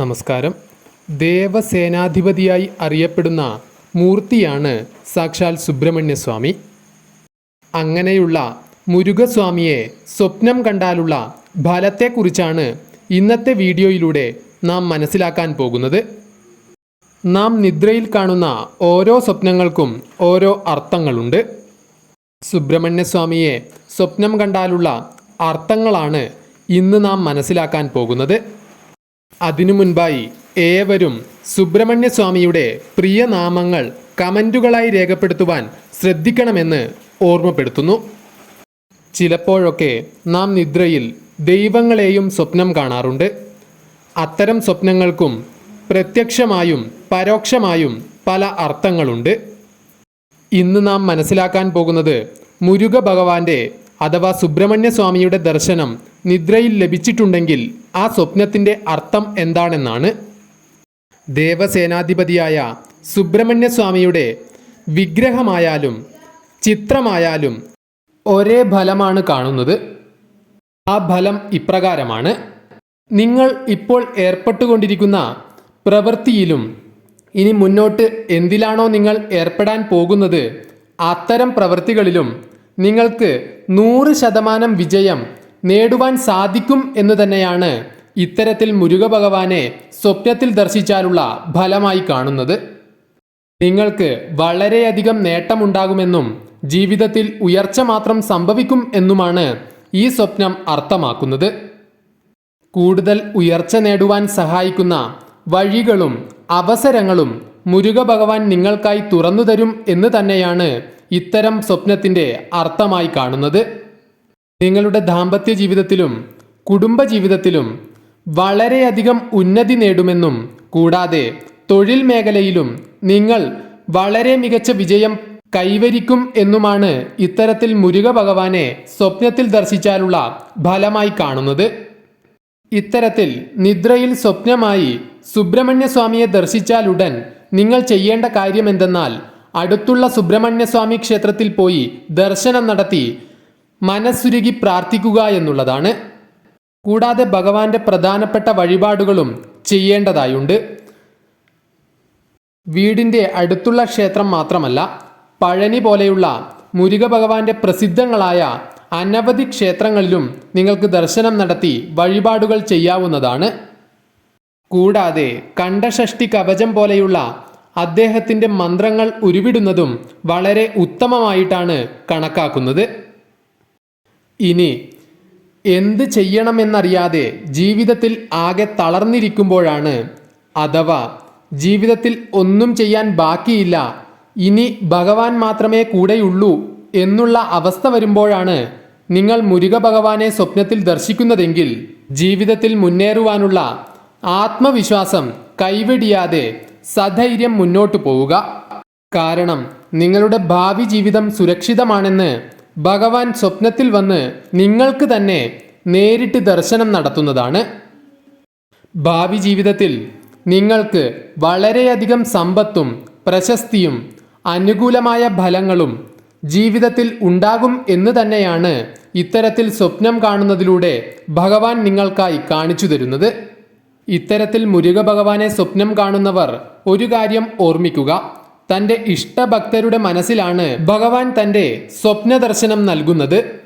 നമസ്കാരം. ദേവസേനാധിപതിയായി അറിയപ്പെടുന്ന മൂർത്തിയാണ് സാക്ഷാൽ സുബ്രഹ്മണ്യസ്വാമി. അങ്ങനെയുള്ള മുരുകസ്വാമിയെ സ്വപ്നം കണ്ടാലുള്ള ഫലത്തെക്കുറിച്ചാണ് ഇന്നത്തെ വീഡിയോയിലൂടെ നാം മനസ്സിലാക്കാൻ പോകുന്നത്. നാം നിദ്രയിൽ കാണുന്ന ഓരോ സ്വപ്നങ്ങൾക്കും ഓരോ അർത്ഥങ്ങളുണ്ട്. സുബ്രഹ്മണ്യസ്വാമിയെ സ്വപ്നം കണ്ടാലുള്ള അർത്ഥങ്ങളാണ് ഇന്ന് നാം മനസ്സിലാക്കാൻ പോകുന്നത്. അതിനു മുൻപായി ഏവരും സുബ്രഹ്മണ്യസ്വാമിയുടെ പ്രിയ നാമങ്ങൾ കമന്റുകളായി രേഖപ്പെടുത്തുവാൻ ശ്രദ്ധിക്കണമെന്ന് ഓർമ്മപ്പെടുത്തുന്നു. ചിലപ്പോഴൊക്കെ നാം നിദ്രയിൽ ദൈവങ്ങളെയും സ്വപ്നം കാണാറുണ്ട്. അത്തരം സ്വപ്നങ്ങൾക്കും പ്രത്യക്ഷമായും പരോക്ഷമായും പല അർത്ഥങ്ങളുണ്ട്. ഇന്ന് നാം മനസ്സിലാക്കാൻ പോകുന്നത് മുരുക ഭഗവാന്റെ അഥവാ സുബ്രഹ്മണ്യ സ്വാമിയുടെ ദർശനം നിദ്രയിൽ ലഭിച്ചിട്ടുണ്ടെങ്കിൽ ആ സ്വപ്നത്തിന്റെ അർത്ഥം എന്താണെന്നാണ്? ദേവസേനാധിപതിയായ സുബ്രഹ്മണ്യ സ്വാമിയുടെ വിഗ്രഹമായാലും ചിത്രമായാലും ഒരേ ഫലമാണ് കാണുന്നത്. ആ ഫലം ഇപ്രകാരമാണ്. നിങ്ങൾ ഇപ്പോൾ ഏർപ്പെട്ടുകൊണ്ടിരിക്കുന്ന പ്രവൃത്തിയിലും ഇനി മുന്നോട്ട് എന്തിലാണോ നിങ്ങൾ ഏർപ്പെടാൻ പോകുന്നത് അത്തരം പ്രവൃത്തികളിലും നിങ്ങൾക്ക് നൂറ് ശതമാനം വിജയം നേടുവാൻ സാധിക്കും എന്ന് തന്നെയാണ് ഇത്തരത്തിൽ മുരുക ഭഗവാനെ സ്വപ്നത്തിൽ ദർശിച്ചാലുള്ള ഫലമായി കാണുന്നത്. നിങ്ങൾക്ക് വളരെയധികം നേട്ടമുണ്ടാകുമെന്നും ജീവിതത്തിൽ ഉയർച്ച മാത്രം സംഭവിക്കും എന്നുമാണ് ഈ സ്വപ്നം അർത്ഥമാക്കുന്നത്. കൂടുതൽ ഉയർച്ച നേടുവാൻ സഹായിക്കുന്ന വഴികളും അവസരങ്ങളും മുരുക ഭഗവാൻ നിങ്ങൾക്കായി തുറന്നു തരും എന്ന് തന്നെയാണ് ഇത്തരം സ്വപ്നത്തിന്റെ അർത്ഥമായി കാണുന്നത് നിങ്ങളുടെ ദാമ്പത്യ ജീവിതത്തിലും കുടുംബ ജീവിതത്തിലും വളരെയധികം ഉന്നതി നേടുമെന്നും കൂടാതെ തൊഴിൽ മേഖലയിലും നിങ്ങൾ വളരെ മികച്ച വിജയം കൈവരിക്കും എന്നുമാണ് ഇത്തരത്തിൽ മുരുക ഭഗവാനെ സ്വപ്നത്തിൽ ദർശിച്ചാലുള്ള ഫലമായി കാണുന്നത്. ഇത്തരത്തിൽ നിദ്രയിൽ സ്വപ്നമായി സുബ്രഹ്മണ്യ സ്വാമിയെ ദർശിച്ചാലുടൻ നിങ്ങൾ ചെയ്യേണ്ട കാര്യമെന്തെന്നാൽ അടുത്തുള്ള സുബ്രഹ്മണ്യസ്വാമി ക്ഷേത്രത്തിൽ പോയി ദർശനം നടത്തി മനസ്സുരുകി പ്രാർത്ഥിക്കുക എന്നുള്ളതാണ്. കൂടാതെ ഭഗവാന്റെ പ്രധാനപ്പെട്ട വഴിപാടുകളും ചെയ്യേണ്ടതായുണ്ട്. വീടിന്റെ അടുത്തുള്ള ക്ഷേത്രം മാത്രമല്ല പഴനി പോലെയുള്ള മുരുക ഭഗവാന്റെ പ്രസിദ്ധങ്ങളായ അനവധി ക്ഷേത്രങ്ങളിലും നിങ്ങൾക്ക് ദർശനം നടത്തി വഴിപാടുകൾ ചെയ്യാവുന്നതാണ്. കൂടാതെ കണ്ഠഷഷ്ടി കവചം പോലെയുള്ള അദ്ദേഹത്തിന്റെ മന്ത്രങ്ങൾ ഉരുവിടുന്നതും വളരെ ഉത്തമമായിട്ടാണ് കണക്കാക്കുന്നത്. ഇനി എന്ത് ചെയ്യണമെന്നറിയാതെ ജീവിതത്തിൽ ആകെ തളർന്നിരിക്കുമ്പോഴാണ് അഥവാ ജീവിതത്തിൽ ഒന്നും ചെയ്യാൻ ബാക്കിയില്ല ഇനി ഭഗവാൻ മാത്രമേ കൂടെയുള്ളൂ എന്നുള്ള അവസ്ഥ വരുമ്പോഴാണ് നിങ്ങൾ മുരുക ഭഗവാനെ സ്വപ്നത്തിൽ ദർശിക്കുന്നതെങ്കിൽ ജീവിതത്തിൽ മുന്നേറുവാനുള്ള ആത്മവിശ്വാസം കൈവെടിയാതെ സധൈര്യം മുന്നോട്ടു പോവുക. കാരണം നിങ്ങളുടെ ഭാവി ജീവിതം സുരക്ഷിതമാണെന്ന് ഭഗവാൻ സ്വപ്നത്തിൽ വന്ന് നിങ്ങൾക്ക് തന്നെ നേരിട്ട് ദർശനം നടത്തുന്നതാണ്. ഭാവി ജീവിതത്തിൽ നിങ്ങൾക്ക് വളരെയധികം സമ്പത്തും പ്രശസ്തിയും അനുകൂലമായ ഫലങ്ങളും ജീവിതത്തിൽ ഉണ്ടാകും എന്ന് തന്നെയാണ് ഇത്തരത്തിൽ സ്വപ്നം കാണുന്നതിലൂടെ ഭഗവാൻ നിങ്ങൾക്കായി കാണിച്ചു തരുന്നത്. ഇത്തരത്തിൽ മുരുക ഭഗവാനെ സ്വപ്നം കാണുന്നവർ ഒരു കാര്യം ഓർമ്മിക്കുക. തന്റെ ഇഷ്ടഭക്തരുടെ മനസ്സിലാണ് ഭഗവാൻ തന്റെ സ്വപ്ന ദർശനം നൽകുന്നത്.